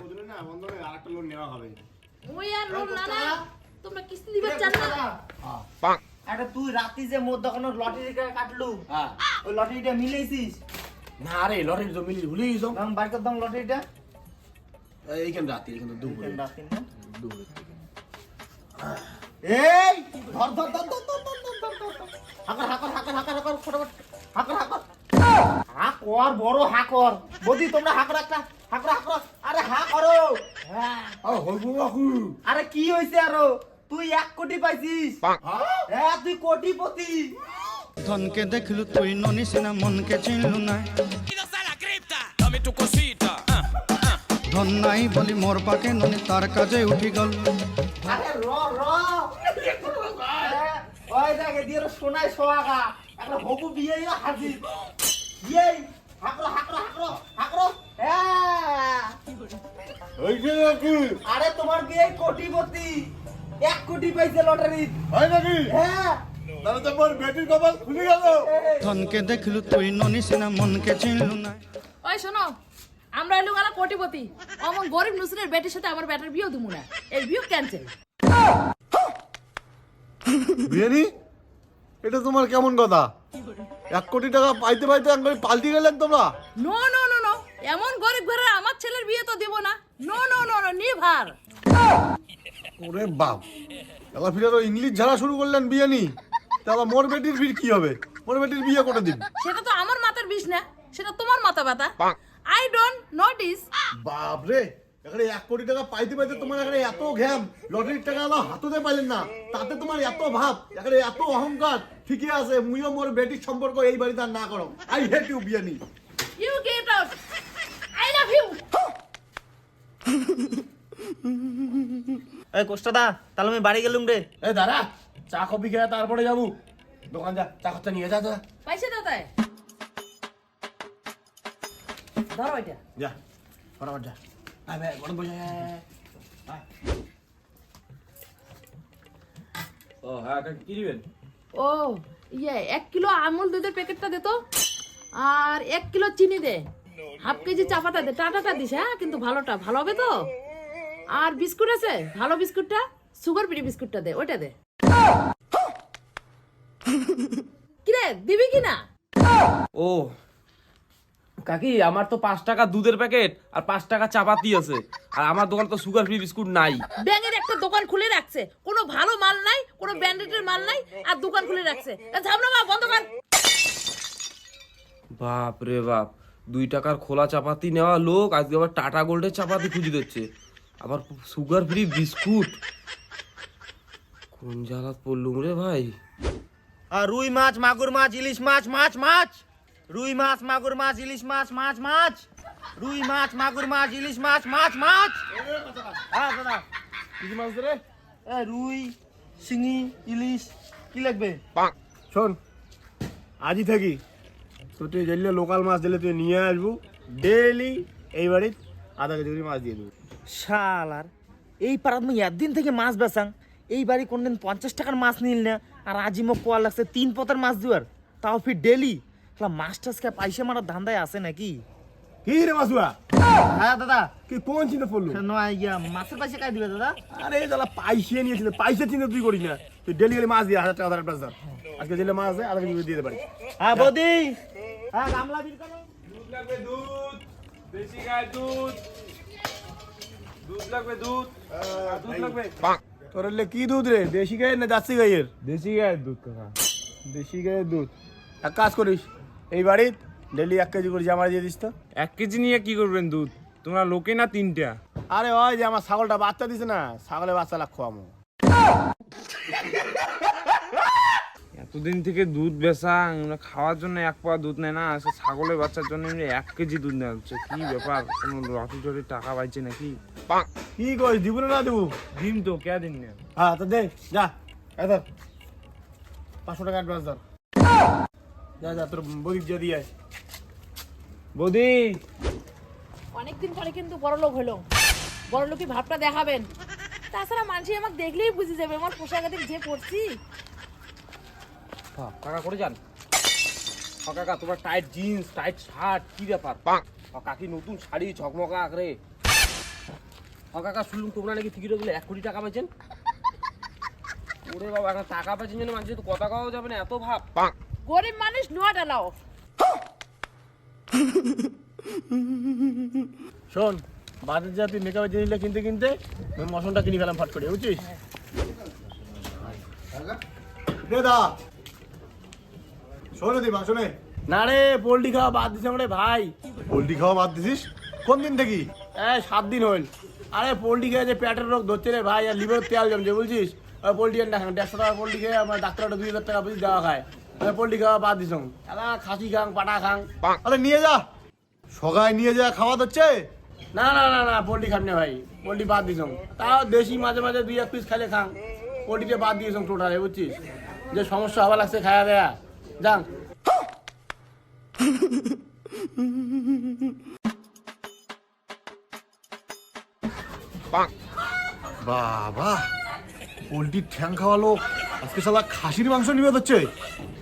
বদলে না বন্ধনে আরেকটা লোন নেওয়া হবে। ওই আর লোন না না। তোমরা কিস্তি দিবার চান না আরে তুই রাতি যে মোর দোকানে লটারি কাটলু হ্যাঁ। ওই লটারিটা মিলেছিস না রে লটারি তো মিলি ভুলে গেছো। দাম লটারিটা এইখানে রাতে? এখানে দুপুরে? রাতি না? দুপুরে এই ধর ধর ধর ধর ধর ধর ধর ধর ধর। হাকর হাকর হাকর হাকর হাকর ফটাফট। হাকর হাকর। হাকর বড় হাকর বদি তোমরা হাকর একটা। হাকর হাকর আরে হা করো। হ্যাঁ আরে কি হইছে আরও? তুই এক কোটি পাইছিস। হ্যাঁ তুই কোটিপতি। ধনকে দেখলু তুই ননিসিনা মনকে চিনলু ah. ধন নাই বলি মোর পাকে ননি তার কাজে উঠি গল। আরে র র। ওই দেখে দিয়ে সোনায় সোহাগা একটা হবু বিয়ে হাজির। বিয়ে হাকর হাকর হাকর হাকর হ্যাঁ। নাকি? আরে তোমার বিয়ে কোটিপতি? এক কোটি পাইছে লটারি। হয় নাকি? হ্যাঁ। তাহলে তো বেটির কপাল খুলে গেল। ধনকে দেখলু তুই ননিসিনা মনকে চিনলু নাই ওই শোনো আমরা এলু গেলা কোটিপতি। অমন গরিব নুসরের বেটির সাথে আমার বেটার বিয়েও দিমু না। এই বিয়ে ক্যান্সেল বিয়ানি এটা তোমার কেমন কথা? এক কোটি টাকা পাইতে পাইতে একবার পাল্টি গেলেন তোমরা। নো নো নো এমন গরিব ঘরের আমার ছেলের বিয়ে তো দিব না। No no no no never ওরে বাপ। এবার ফিরে তো ইংলিশ ঝাড়া শুরু করলেন বিয়ানি। তাহলে মোর বেটির ফির কি হবে? মোর বেটির বিয়ে করে দিন? সেটা তো আমার মাথার বিষ না সেটা তোমার মাথা ব্যথা। আই ডোন্ট নোটিস বাপ রে এখানে এক কোটি টাকা পাইতে পাইতে তোমার এখানে এত ঘ্যাম। লটারির টাকা আমার হাততে পাইলেন না তাতে তোমার এত ভাব এখানে এত অহংকার। ঠিকই আছে মুইও মোর বেটির সম্পর্ক এই বাড়িতে আর না করো। I hate you বিয়ানি। You get out love you এই কোষ্টাদা তাহলে আমি বাড়ি গেলুম রে। এ দাঁড়া চা কফি খেয়ে তারপরে যাব। দোকান যা চা খরচা নিয়ে যা যা। পয়সা দাও ধরো এটা যা ফটাফট যা। আয় ভাই গরম বসে ও হ্যাঁ কাকা কি দিবেন? ও ইয়ে এক কিলো আমুল দুধের প্যাকেটটা দে তো। আর এক কিলো চিনি দে। হাফ কেজি চা পাতা দে টাটাটা দিস হ্যাঁ? কিন্তু ভালোটা ভালো হবে তো? আর বিস্কুট আছে? ভালো বিস্কুটটা? সুগার ফ্রি বিস্কুটটা দে ওইটা দে। কিরে দিবি কি না ও কাকি আমার তো পাঁচ টাকা দুধের প্যাকেট আর পাঁচ টাকা চাপাতি আছে। আর আমার দোকানে তো সুগার ফ্রি বিস্কুট নাই। ব্যাঙের একটা দোকান খুলে রাখছে। কোনো ভালো মাল নাই কোনো ব্র্যান্ডেডের মাল নাই আর দোকান খুলে রাখছে। ঝামনা মা বন্ধ কর। বাপ রে বাপ। দুই টাকার খোলা চাপাতি নেওয়া লোক আজকে আবার টাটা গোল্ডের চাপাতি খুঁজে দিচ্ছে। আবার সুগার ফ্রি বিস্কুট। কোন জ্বালাত পড়লুম রে ভাই? আর রুই মাছ মাগুর মাছ ইলিশ মাছ মাছ মাছ! রুই মাছ মাগুর মাছ ইলিশ মাছ মাছ মাছ! রুই মাছ মাগুর মাছ ইলিশ মাছ মাছ মাছ! হ্যাঁ দাদা। কি মাছ রে? এ রুই শিঙি ইলিশ কি লাগবে? শোন আজই থাকি। তো তুই যেগুলো লোকাল মাছ দিলে তুই নিয়ে আসব। ডেইলি এই বাড়ির আধা কেজি করে মাছ দিয়ে দেবো। শালার এই পাড়াত মুই একদিন থেকে মাছ বেচাং। এই বাড়ি কোনদিন পঞ্চাশ টাকার মাছ নিল না আর আজি মোক কোয়া লাগছে তিন পতার মাছ দিবার। তাও ফির ডেলি মাছ টাছকে পয়সা মারার ধান্দায় আছে নাকি? কি রে মাছুয়া হ্যাঁ দাদা কি কোন চিন্তা পড়ল নয় ইয়া মাছের পয়সা কাই দিবে দাদা? আরে দাদা পাইসে নিয়েছিল পাইসে চিন্তা তুই করিস না। তুই ডেলি গেলে মাছ দিয়ে হাজার টাকা হাজার টাকা আজকে যেলে মাছ আছে আধা কেজি দিয়ে পারি হ্যাঁ বৌদি। হ্যাঁ গামলা বিল করো। দুধ লাগবে দুধ। দেশি গায়ের দুধ। দুধ লাগবে দুধ। দুধ লাগবে? তোর এলে কি দুধ রে? দেশি গায়ের না জার্সি গাইয়ের দেশি গায়ের দুধ কাকা। দেশি গায়ের দুধ। এক কাজ করিস এই বাড়ির ডেলি এক কেজি করে জামা দিয়ে দিস তো। এক কেজি নিয়ে কি করবেন দুধ? তোমরা লোকে না তিনটা? আরে ওই যে আমার ছাগলটা বাচ্চা দিছে না ছাগলের বাচ্চা লাখ খোয়ামো। এতদিন থেকে দুধ বেচা খাওয়ার জন্য এক পোয়া দুধ নেয় না সে ছাগলের বাচ্চার জন্য এক কেজি দুধ নেওয়া হচ্ছে। কি ব্যাপার? কোনো লটি টটি টাকা পাইছে নাকি? কি করিস দিব না দেবো? দিন তো কে দিন না? হ্যাঁ তো দে যা এই ধর। পাঁচশো টাকা অ্যাডভান্স ধর। যা যা তোর বই দিয়ে দিয়ে আয়। বৌদি! অনেকদিন পরে কিন্তু বড় লোক হলো। বড় লোকই ভাবটা দেখাবেন। তাছাড়া মানুষ আমাকে দেখলেই বুঝে যাবে আমার পোশাক আদিক যে পড়ছি কাকা করে যান। কাকা তোমার টাইট জিন্স টাইট শার্ট কি ব্যাপার? কাকি নতুন শাড়ি ঝকমকা আঁকড়ে। কাকা শুনলুম তোমরা নাকি টিকিটগুলো এক কোটি টাকা পেয়েছেন ওরে বাবা এখন টাকা পেয়েছেন জন্য মানুষের তো কথা কওয়া যাবে না এত ভাব। গরিব মানুষ নোয়া ডালাও শোন বাজার যা তুই মেকআপের জিনিসটা কিনতে কিনতে আমি মশনটা কিনে ফেলাম ফট করে বুঝছিস? রে দা শোনে দি মাংস নে না রে পোল্ট্রি খাওয়া বাদ দিছে রে ভাই। পোল্ট্রি খাওয়া বাদ দিছিস? কোন দিন থেকে? এ সাত দিন হইল। আরে পোল্ট্রি খেয়ে যে পেটের রোগ ধরছে রে ভাই আর লিভার তেল জমছে বুঝছিস? ওই পোল্ট্রি আর না খান দেড়শো টাকা পোল্ট্রি খেয়ে আমার ডাক্তারটা দুই হাজার টাকা বুঝি দেওয়া খায়। ওই পোল্ট্রি খাওয়া বাদ দিছ এলা খাসি খাং পাটা খাং। আরে নিয়ে যা। সগায় নিয়ে যা খাওয়া হচ্ছে না না না না পোল্ট্রি খান না ভাই। পোল্ট্রি বাদ দিছ তাও দেশি মাঝে মাঝে দুই এক পিস খাইলে খাং। পোল্ট্রিতে বাদ দিয়েছ টোটালে বুঝছিস? যে সমস্যা হওয়া লাগছে খায়া দেয়া। যাং বাবা পোল্ট্রির ঠ্যাং খাওয়া লোক। আজকে শালা খাসির মাংস নিবে হচ্ছে।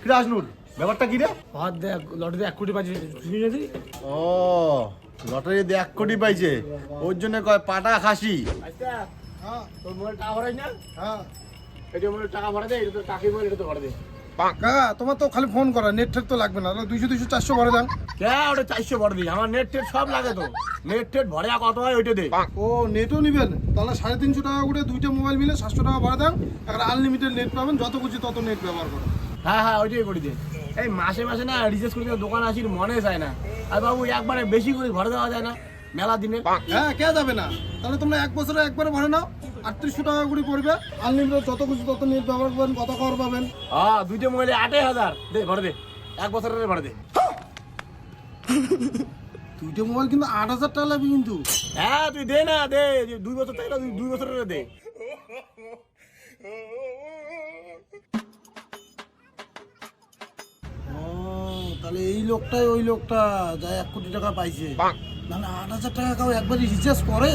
কিরে আসনুর ব্যাপারটা কি রে? ভাত দেখ লটারিতে এক কোটি দিই ও লটারিতে এক কোটি পাইছে। ওর জন্য কয় পাটা খাসি? আচ্ছা। তোর মোবাইল টাকা ভরাই না? হ্যাঁ। এটা মোবাইল টাকা ভরা দে এটা তো টাকি মোবাইল এটা তো ভরা দে। কাকা তোমার তো খালি ফোন করা নেট ঠেট তো লাগবে না। দুইশো দুইশো চারশো ভরে দেন কে ওটা চারশো ভরা দিই আমার নেট টেট সব লাগে তো। নেট টেট ভরে কত হয় ওইটা দে। ও নেটও নিবেন? তাহলে সাড়ে তিনশো টাকা করে দুইটা মোবাইল মিলে সাতশো টাকা ভরে দেন একটা আনলিমিটেড নেট পাবেন যত খুশি তত নেট ব্যবহার করেন হ্যাঁ হ্যাঁ ওইটাই করে দে। এই মাসে মাসে না রিচার্জ করে দোকান আসির মনে চায় না। আর বাবু একবারে বেশি করে ভরে দেওয়া যায় না। মেলা দিনে হ্যাঁ কে যাবে না? তাহলে তোমরা এক বছরে একবারে ভরে নাও আটত্রিশশো টাকা করে পড়বে। আনলিমিটেড যত খুশি তত নেট ব্যবহার করবেন কত খবর পাবেন। হ্যাঁ দুইটা মোবাইলে আটই হাজার। দে ভরে দে। এক বছরের ভরে দে। দুইটা মোবাইল কিন্তু আট হাজার টাকা লাগবে কিন্তু। হ্যাঁ তুই দে না দে। দুই বছর থেকে না, দুই- দুই বছরের দে। ও তাহলে এই লোকটাই ওই লোকটা যা এক কোটি টাকা পাইছে। মানে আট হাজার টাকা কাউ একবারই রিচার্জ করে।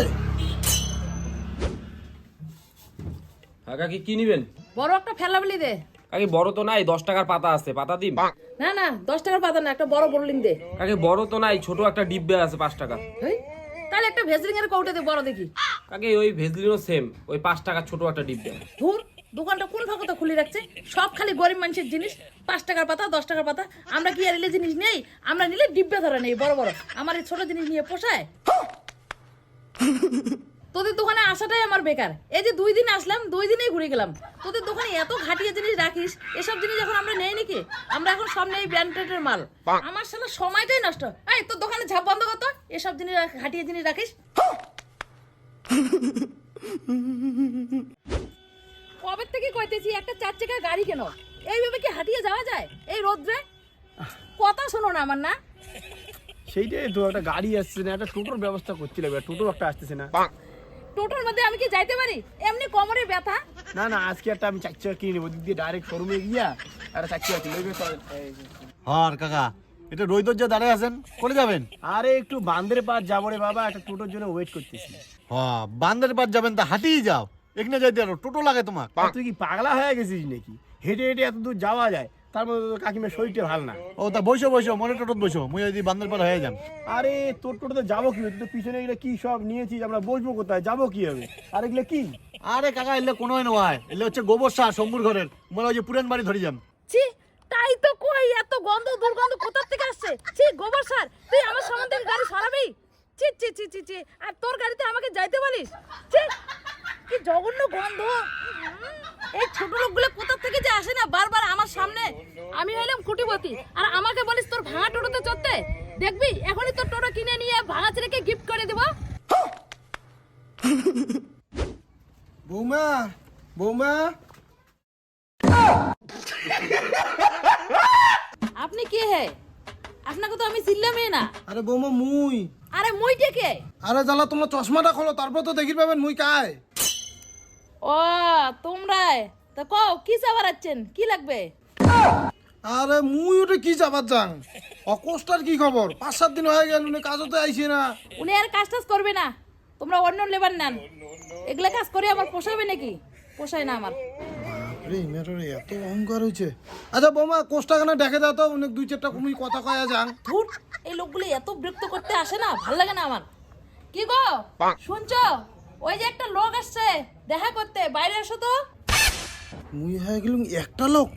কাকা কি কি নিবেন? বড় একটা ফেলাবলি দে। কাকি বড় তো নাই দশ টাকার পাতা আছে পাতা দিন না না দশ টাকার পাতা না একটা বড় দে। কাকি বড় তো নাই ছোট একটা ডিব্বে আছে পাঁচ টাকা। তাহলে একটা ভেজলিং এর কৌটে দে বড় দেখি। কাকি ওই ভেজলিনও সেম ওই পাঁচ টাকা ছোট একটা ডিব্বে। ধুর দোকানটা কোন ফাঁকতে খুলে রাখছে? সব খালি গরিব মানুষের জিনিস, পাঁচ টাকার পাতা, দশ টাকার পাতা। আমরা কি আর এলে জিনিস নেই? আমরা নিলে ডিব্বে ধরে নেই, বড় বড়। আমার এই ছোট জিনিস নিয়ে পোষায়? তোদের দোকানে আসাটাই আমার বেকার। এই যে দুই দিন আসলাম, দুই দিনেই ঘুরে গেলাম। তোদের দোকানে এত ঘাটিয়া জিনিস রাখিস, এসব জিনিস এখন আমরা নেই নাকি? আমরা এখন সব নেই ব্র্যান্ডেডের মাল। আমার সালা সময়টাই নষ্ট। এই, তোর দোকানে ঝাপ বন্ধ করতো এসব জিনিস, ঘাটিয়া জিনিস রাখিস। কবে থেকে কইতেছি একটা চার চাকার গাড়ি কেন? এইভাবে কি হাঁটিয়ে যাওয়া যায়? এই রোদ্রে? কথা শোনো না আমার না। সেইটাই তো একটা গাড়ি আসছে না একটা টোটোর ব্যবস্থা করছিল এবার টোটো একটা আসতেছে না। টোটোর মধ্যে আমি কি যাইতে পারি? এমনি কোমরে ব্যথা? না না আজকে একটা আমি চার চাকা কিনে নেব ওদিক দিয়ে ডাইরেক্ট শোরুমে গিয়া একটা চার চাকা কিনে। হর কাকা এটা রৈদর যা দাঁড়ায় আছেন করে যাবেন? আরে একটু বান্দের পার যাব রে বাবা একটা টোটোর জন্য ওয়েট করতেছি। হ বান্দের পার যাবেন তা হাঁটিয়ে যাও। এখানে যাইতে আরও টোটো লাগে তোমার। তুই কি পাগলা হয়ে গেছিস নাকি? হেঁটে হেঁটে এত দূর যাওয়া যায় তার মধ্যে তোর কাকিমার শরীরটা ভালো না। ও তা বসো বসো মনে টোটোত বসো মুই যদি বান্দের পার হয়ে যান আরে তোর টোটোতে যাব কি তুই তো পিছনে এগুলো কি সব নিয়েছিস? আমরা বসবো কোথায়? যাব কি হবে? আর এগুলো কি? আরে কাকা এলে কোনো নয় এলে হচ্ছে গোবর সার শম্ভুর ঘরের। মনে হয় যে পুরান বাড়ি ধরে যাম। ছি তাই তো কই এত গন্ধ দুর্গন্ধ কোথা থেকে আসছে? ছি গোবর সার তুই আমার সামনে গাড়ি সরাবি? ছি ছি ছি ছি ছি। আর তোর গাড়িতে আমাকে যাইতে বলিস? কি জঘন্য গন্ধ। এই ছোট লোকগুলো কোথা থেকে যে আসে না বারবার আমার সামনে? আমি হইলাম কুটিপতি। আর আমাকে বলিস তোর ভাঙা টোটোতে চড়তে? দেখবি এখনই তোর টোটো কিনে নিয়ে ভাঙা ছেলেকে গিফট করে দেবো। বৌমা বৌমা। আপনি কে হে? আপনাকে তো আমি চিনলামই না। আরে বৌমা মুই। আরে মুইটে কে আরে জ্বালা তোমার চশমাটা খোলো তারপর তো দেখি পাবেন মুই কায়। ও তোমরাই? তা কও কি চাবার আছেন? কি লাগবে? আরে মুই ওটা কি যাবার যাং অকস্টার কি খবর? পাঁচ সাত দিন হয়ে গেল উনি কাজতে আইসি না। উনি আর কাজ টাজ করবে না। তোমরা অন্য লেবার নেন। এগুলা কাজ করে আমার পোষাবে নাকি? পোষায় না আমার। রে এত অহংকার হয়েছে। আচ্ছা বৌমা দেখে দাও তো অনেক দুই চারটা কুমি কথা কয়া যাং ধুর এই লোকগুলো এত বিরক্ত করতে আসে না ভালো লাগে না আমার। কি গো? শুনছো? ওই যে একটা লোক আসছে দেখা করতে বাইরে এসো তো। মুই হয়ে গেলুম একটা লোক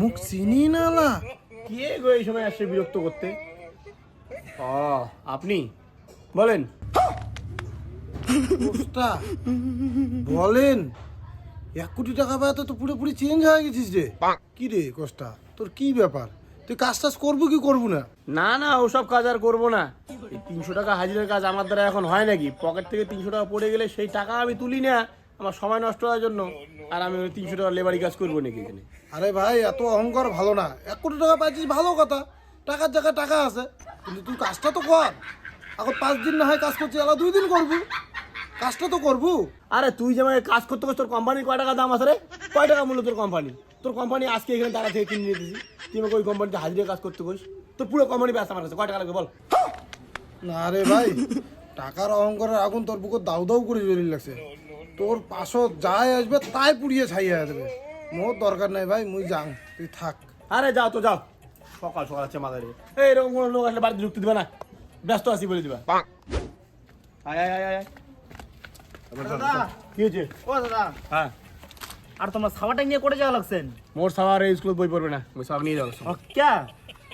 মুখ চিনি না না কে গো এই সময় আসছে বিরক্ত করতে? ও আপনি? বলেন। বলেন। এক কোটি টাকা পায় তো পুরোপুরি চেঞ্জ হয়ে গেছিস রে। কি রে কোষ্টা? তোর কি ব্যাপার? তুই কাজ টাজ করব কি করব না? না না ওসব কাজ আর করব না। এই তিনশো টাকা হাজিরের কাজ আমার দ্বারা এখন হয় নাকি? পকেট থেকে তিনশো টাকা পড়ে গেলে সেই টাকা আমি তুলি না আমার সময় নষ্ট হওয়ার জন্য। আর আমি ওই তিনশো টাকা লেবারি কাজ করব নাকি এখানে? আরে ভাই এত অহংকার ভালো না। এক কোটি টাকা পাইছিস ভালো কথা। টাকার জায়গায় টাকা আছে। কিন্তু তুই কাজটা তো কর। এখন পাঁচ দিন না হয় কাজ করছিস আলা দুই দিন করব। কাজটা তো করব। আরে তুই যে আমাকে কাজ করতে তোর কোম্পানির কয় টাকা দাম আছে রে? কয় টাকা মূল্য তোর কোম্পানি তোর কোম্পানি আজকে এখানে টাকা থেকে কিনে নিয়ে দিছি তুই আমাকে ওই কোম্পানিতে হাজিরে কাজ করতে করিস তোর পুরো কোম্পানি ব্যস্ত আমার কাছে। কয় টাকা লাগবে বল। না রে ভাই টাকার অহংকারের আগুন তোর বুকে দাউ দাউ করে জ্বলি লাগছে। তোর পাশত যাই আসবে তাই পুড়িয়ে ছাইয়া দেবে মোর দরকার নাই ভাই মুই যাং তুই থাক। আরে যাও তো যাও। সকাল সকাল আছে মাথায় রে। এই এরকম কোনো লোক আসলে বাড়িতে ঢুকতে দিবে না। ব্যস্ত আছি বলে দিবা। আয় আয় আয় আয়। কি হয়েছে? ও দাদা। হ্যাঁ। আর তোমার সাবাটা নিয়ে করে যাওয়া লাগছেন? মোর সাবার এই স্কুল বই পড়বে না ওই সব নিয়ে যাও ও ক্যা?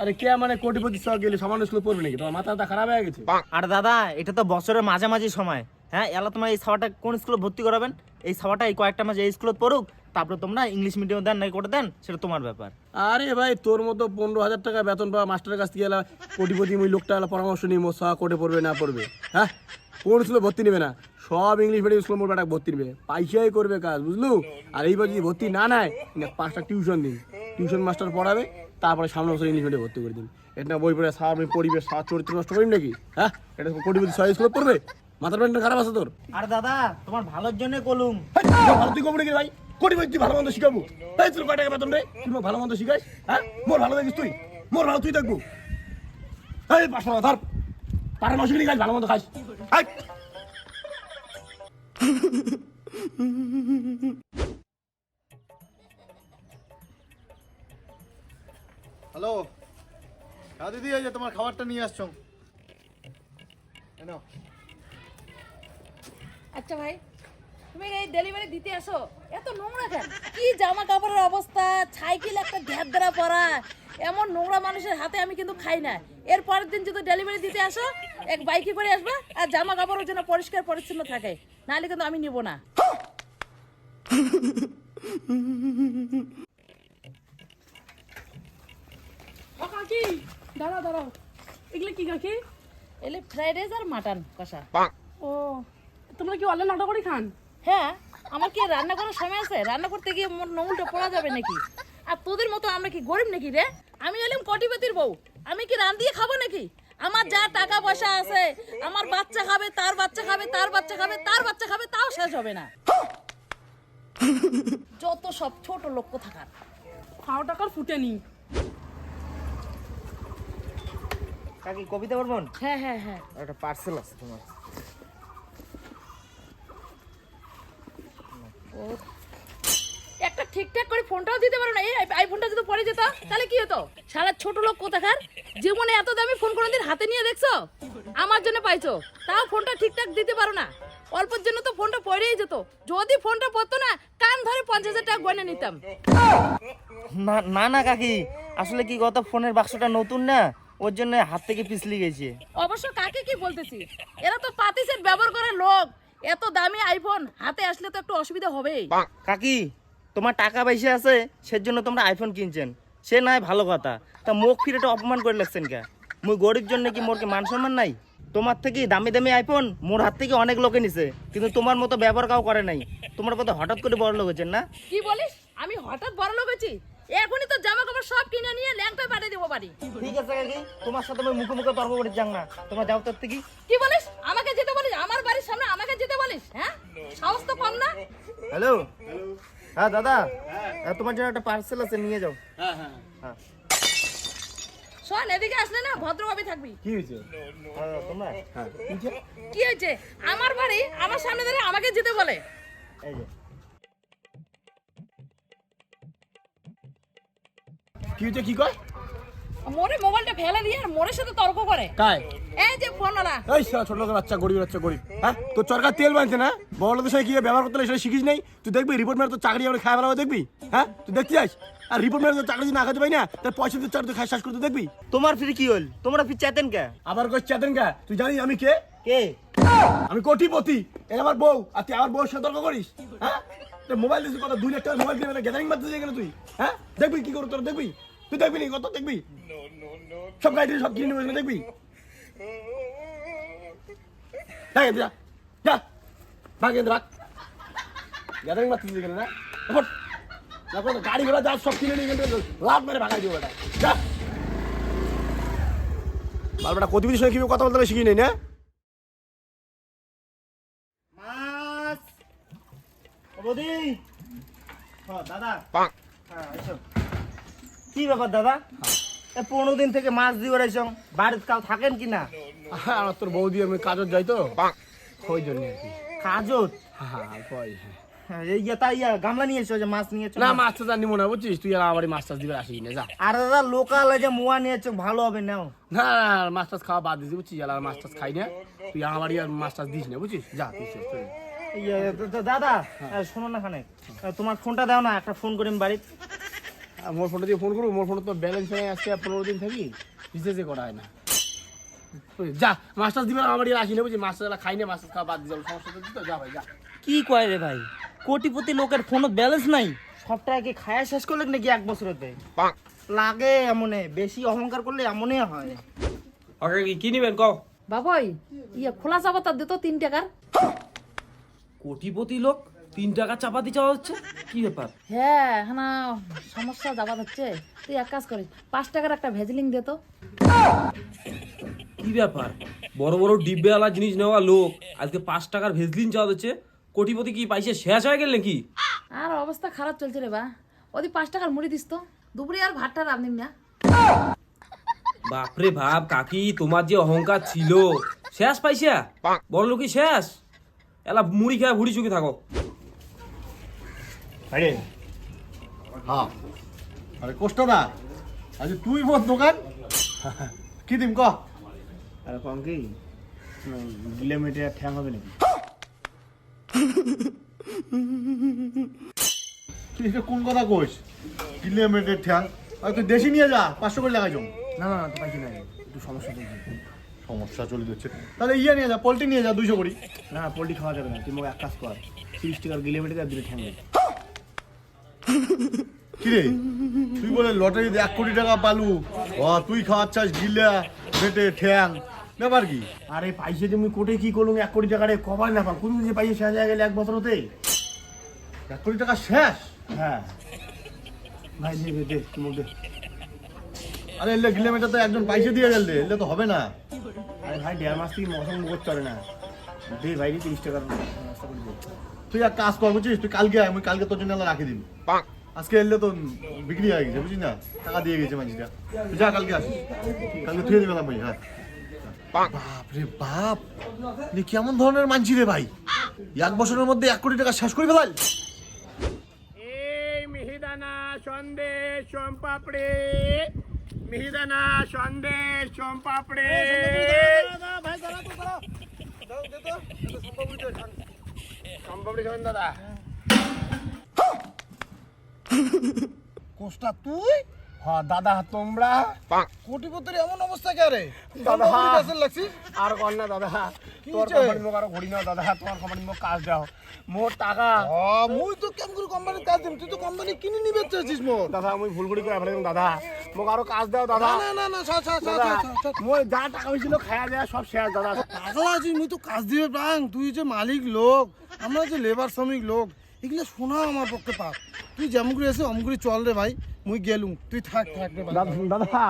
আরে কে মানে কোটিপতি সব গেলে সামান্য স্কুল পড়বে নাকি? তোমার মাথাটা খারাপ হয়ে গেছে। আর দাদা এটা তো বছরের মাঝামাঝি সময়। হ্যাঁ এলা তোমার এই সাবাটা কোন স্কুলে ভর্তি করাবেন? এই সাবাটা এই কয়েকটা মাস এই স্কুলে পড়ুক, তারপরে তোমরা ইংলিশ মিডিয়াম দেন নাই করে দেন, সেটা তোমার ব্যাপার। আরে ভাই, তোর মতো পনেরো হাজার টাকা বেতন পাওয়া মাস্টারের কাছ থেকে এলা কোটিপতি ওই লোকটা পরামর্শ নিই মোর সা কোটে পড়বে, না পড়বে। হ্যাঁ? কোন স্কুলে ভর্তি নেবে না? সব ইংলিশ মিডিয়াম স্কুল মোর বেটা ভর্তি নেবে। পয়সাই করবে কাজ, বুঝলু? আর এইবার যদি ভর্তি না নেয়, না পাঁচটা টিউশন দিন। টিউশন মাস্টার পড়াবে, তারপরে সামনে বছর ইংলিশ মিডিয়াম ভর্তি করে দিন। এটা বই পড়ে সার পরিবেশ, সার চরিত্র নষ্ট করিম নাকি? হ্যাঁ? এটা কোটিপতি ছয় স্কুলে পড়বে? মাথার ব্যান্ডটা খারাপ আছে তোর? আর দাদা তোমার ভালোর জন্য কলুম। ভালো তুই কমে ভাই? কোটি ভাই তুই ভালো মন্দ শিখাবো। তাই তোর কয় টাকা বেতন রে? তুই মোক ভালো মন্দ শিখাইস হ্যাঁ? মোর ভালো দেখিস তুই। মোর ভালো তুই দেখব। এই পাঁচশো টাকা ধর। পাড়ার মাসে খাইস ভালো মন্দ হাই। হ্যালো। হ্যাঁ দিদি এই যে তোমার খাবারটা নিয়ে আসছো। এই নাও। আচ্ছা ভাই তুমি এই ডেলিভারি দিতে আসো। এত নোংরা কেন? কি জামা কাপড়ের অবস্থা? সাইকেল একটা ধ্যাত ধরা পরা এমন নোংরা মানুষের হাতে আমি কিন্তু খাই না। এর পরের দিন যদি ডেলিভারি দিতে আসো এক বাইকে করে আসবে আর জামা কাপড়ের জন্য পরিষ্কার পরিচ্ছন্ন থাকে। নাহলে কিন্তু আমি নিব না। ও কাকি দাঁড়াও দাঁড়াও। এগুলো কি কাকি? এলে ফ্রাইড রাইস আর মাটন কষা। ও। তোমরা কি অনলাইন অর্ডার করে খান? হ্যাঁ আমার কি রান্না করার সময় আছে? রান্না করতে গিয়ে মোর নমুলটা পড়া যাবে নাকি? আর তোদের মতো আমরা কি গরিব নাকি রে? আমি এলাম কোটিপতির বউ। আমি কি রান দিয়ে খাব নাকি? আমার যা টাকা পয়সা আছে আমার বাচ্চা খাবে তার বাচ্চা খাবে তার বাচ্চা খাবে তার বাচ্চা খাবে তাও শেষ হবে না। যত সব ছোট লোক থাকার খাওয়া টাকার ফুটেনি? কাকি কবিতা বলবেন? হ্যাঁ হ্যাঁ হ্যাঁ। একটা পার্সেল আছে তোমার। একটা ঠিকঠাক করে ফোনটাও দিতে পারো না। এই আইফোনটা যদি পরে যেত তাহলে কি হতো? সারা ছোট লোক কোথাকার? জীবনে এত দামি ফোন কোনোদিন হাতে নিয়ে দেখছ? আমার জন্য পাইছো। তাও ফোনটা ঠিকঠাক দিতে পারো না। অল্পের জন্য তো ফোনটা পড়েই যেত। যদি ফোনটা পড়তো না কান ধরে পঞ্চাশ হাজার টাকা গয়না নিতাম। না না না কাকি। আসলে কি গত ফোনের বাক্সটা নতুন না? ওর জন্য হাত থেকে পিছলি গেছে। অবশ্য কাকে কি বলতেছি? এরা তো পাতি সেট ব্যবহার করার লোক। এত দামি আইফোন হাতে আসলে তো একটু অসুবিধা হবেই। কাকি তোমার টাকা পয়সা আছে সেজন্য তোমরা আইফোন কিনছেন। সে নয় ভালো কথা। তা মুখ ফিরে তো অপমান করে লাগছেন কে? মুই গরিব জন্য কি মোর কি মান সম্মান নাই? তোমার থেকে দামি দামি আইফোন মোর হাত থেকে অনেক লোকে নিছে কিন্তু তোমার মতো ব্যবহার কাউ করে নাই। তোমার মতো হঠাৎ করে বড় লোক হচ্ছেন না? কি বলিস? আমি হঠাৎ বড় লোক হয়েছি? এখনই তো জামা কাপড় সব কিনে নিয়ে ল্যাংটা পাঠিয়ে দেবো বাড়ি। ঠিক আছে কাকি তোমার সাথে আমি মুখে মুখে তর্ক করে যাং না। তোমার যাও তোর থেকে কি বলিস? আমাকে যেতে বলিস? আমার বাড়ির সামনে আমাকে যেতে বলিস হ্যাঁ? সাহস তো কম না? হ্যালো হ্যাঁ দাদা। হ্যাঁ, তোমার জন্য একটা পার্সেল আছে নিয়ে যাও। হ্যাঁ শোন এদিকে আসলে না ভদ্রভাবে থাকবি। কি হয়েছে? হ্যাঁ, তোমরা? কি হয়েছে? আমার বাড়ি আমার সামনে ধরে আমাকে যেতে বলে। এই যে কি হয়েছে কি কয়? মোরে মোবাইলটা ফেলে দিয়ে আর মোরের সাথে তর্ক করে। কায় এই যে ফোনওয়ালা এই ছোট লোকের বাচ্চা গরিব বাচ্চা গরিব। হ্যাঁ? তোর সরকার তেল বানছে না? বড় লোকের সাথে কি ব্যবহার করতে সেটা শিখিস নাই? তুই দেখবি রিপোর্ট মেরে তোর চাকরি আমরা খায় বেলা দেখবি? হ্যাঁ? তুই দেখতে যাস? আর রিপোর্ট মেরে তোর চাকরি যদি না খাতে পাই না তার পয়সা তোর চাকরি খাই শেষ করতে দেখবি? তোমার ফিরে কি হল? তোমরা ফির চাইতেন কে? আবার কই চেতেন কা? তুই জানিস আমি কে? কে? আমি কোটিপতি। আমার বউ। আর তুই আমার বউর সাথে তর্ক করিস? হ্যাঁ? তোর মোবাইল দিয়েছিস কত? দুই লাখ টাকা মোবাইল দিয়ে গ্যাদারিং মারতে গেলে তুই? হ্যাঁ? দেখবি কি করে তোর দেখবি? তুই দেখবি নি? কত দেখবি? সব গাড়ি সব কিনে নেবে দেখবি? দেখ যা যা। ভাগ এদের রাখ। গ্যাদারিং মারতে গেলে না এখন গাড়ি ঘোড়া যা সব কিনে নিয়ে গেলে লাভ মেরে ভাগাই দিও এটা। যা। বালবেটা কতিপতির সঙ্গে কীভাবে কথা বলতে না দাদা। হ্যাঁ কি ব্যাপার দাদা? এ পনেরো দিন থেকে মাছ দিয়ে বেড়াইছ। বাড়িতে কাউ থাকেন কি না? আমার তোর বৌদি আমি কাজত যাই তো। ওই জন্য আর কি? কাজত? হ্যাঁ হ্যাঁ কই হ্যাঁ। হ্যাঁ, এই তাই গামলা নিয়ে এসো যে মাছ নিয়ে এসো। না মাছ টাছ আনি মনে বুঝছিস? তুই আর আমার মাছ টাছ দিবে আসিস না যা। আর দাদা লোকাল যে মোয়া ভালো হবে নাও। না মাছ টাছ খাওয়া বাদ বুঝছিস? আর মাছ টাছ খাই না। তুই আমার আর মাছ টাছ দিস না বুঝছিস? যা তুই দাদা শোনো না খানে। তোমার ফোনটা দাও না একটা ফোন করি আমি বাড়িতে। আর মোর ফোনটা দিয়ে ফোন করব মোর ফোনে তো ব্যালেন্স হয়ে আজকে পনেরো দিন থাকি রিচার্জে করা হয় না। যা মাছ টাছ দিবে আমার আসি না বুঝছিস মাছ টাছ খাই না মাছ টাছ খাওয়া বাদ দিয়ে যাব সমস্যা তো দিতে যা ভাই যা। কি কয় রে ভাই? কোটিপতি লোকের ফোনত ব্যালেন্স নাই? সব টাকা কি খায়া শেষ করলে নাকি এক বছরতে? লাগে এমনে বেশি অহংকার করলে এমনই হয়। ওকে কি কি নিবেন কও? বাবুই ইয়ে খোলা চাপাতা দে তো তিন টাকার। কোটিপতি লোক? তিন টাকা চাপাতি চাওয়া হচ্ছে? কি ব্যাপার? হ্যাঁ হ্যাঁ সমস্যা যাবা হচ্ছে। তুই এক কাজ করিস পাঁচ টাকার একটা ভেজলিং দে তো। কি ব্যাপার? বড় বড় ডিব্বেওয়ালা জিনিস নেওয়া লোক আজকে পাঁচ টাকার ভেজলিন চাওয়া হচ্ছে কোটিপতি কি পাইছে শেষ হয়ে গেল নাকি? আর অবস্থা খারাপ চলছে রে বা। ওদি পাঁচ টাকার মুড়ি দিস তো দুপুরে আর ভাতটা রাঁধিম না। বাপরে ভাব কাকি তোমার যে অহংকার ছিল। শেষ পাইছে? বড় লোকই শেষ? এলা মুড়ি খেয়ে ভুড়ি চুকে থাকো। আরে। হ্যাঁ। আরে কষ্ট না। আজ তুই মোর দোকান। কি দিম ক? আর কম কি? গিলে মেটে আর ঠ্যাং হবে নাকি? তুই এটা কোন কথা কইস? কিলোমিটার ঠ্যাং। আর তুই দেশি নিয়ে যা পাঁচশো করে লাগাইছ। না না না তো পাইছি না একটু সমস্যা চলছে সমস্যা চলে যাচ্ছে। তাহলে ইয়ে নিয়ে যা পোল্ট্রি নিয়ে যা দুইশো করি। না পোল্ট্রি খাওয়া যাবে না। তুই মোক এক কাজ কর তিরিশ টাকার গিলে মেটে আর দুটো ঠ্যাং। কিরে? তুই বলে লটারিতে এক কোটি টাকা পালু। ও তুই খাওয়াচ্ছাস গিলা বেটে ঠ্যাং। ব্যাপার কি? আরে পাইছে তুমি কোটে কি করলুম এক কোটি টাকা রে কবার না পাম কোন যে পাইছে শেষ হয়ে গেলে এক বছর হতে এক কোটি টাকা শেষ? হ্যাঁ। ভাই দে দে, দে তুমি দে। আরে এলে কিলোমিটার তো একজন পয়সা দিয়ে গেল রে। এলে তো হবে না। আরে ভাই দেড় মাস থেকে মশন করতে পারে না। দে ভাই রে তিরিশ টাকার ব্যবস্থা করে দে তুই এক কাজ কর বুঝিস তুই কালকে আয় আমি কালকে তোর জন্য রাখি দিবি আজকে এলে তো বিক্রি হয়ে গেছে বুঝিস না টাকা দিয়ে গেছে মানুষটা তুই যা কালকে আসিস কালকে থুয়ে দিবে না ভাই হ্যাঁ বাপ রে বাপ এ কেমন ধরনের মানছি রে ভাই এক বছরের মধ্যে এক কোটি টাকা শেষ করে ফেলাল এই মিহিদানা সন্দেশ সোমপাপড়ে মিহিদানা সন্দেশ সোমপাপড়ে দাদা। কোষ্টা তুই? হ্যাঁ দাদা তোমরা? কোটিপতির এমন অবস্থা কে রে? দাদা। আর কর না দাদা। তোর হইছে? কোম্পানি মোক আরও ঘড়ি নাও দাদা। তোমার কোম্পানি মোক কাজ দাও। মোর টাকা। ও মুই তো কেমন করে কোম্পানির কাজ দিম তুই তো কোম্পানি কিনে নিবে চাইছিস মোর। দাদা আমি ভুল করি করে ফেলাম দাদা। মোক আরও কাজ দাও দাদা। না না না মই যা টাকা হয়েছিল খায়া দেয়া সব দাদা। পাগল আছিস মুই তো কাজ দিবে তুই যে মালিক লোক। আমরা যে লেবার শ্রমিক লোক, এগুলো শোনা আমার পক্ষে পাপ। তুই যেমন করে এসে অমন করে চল রে ভাই, মুই গেলুম। তুই থাক থাক রে দাদা।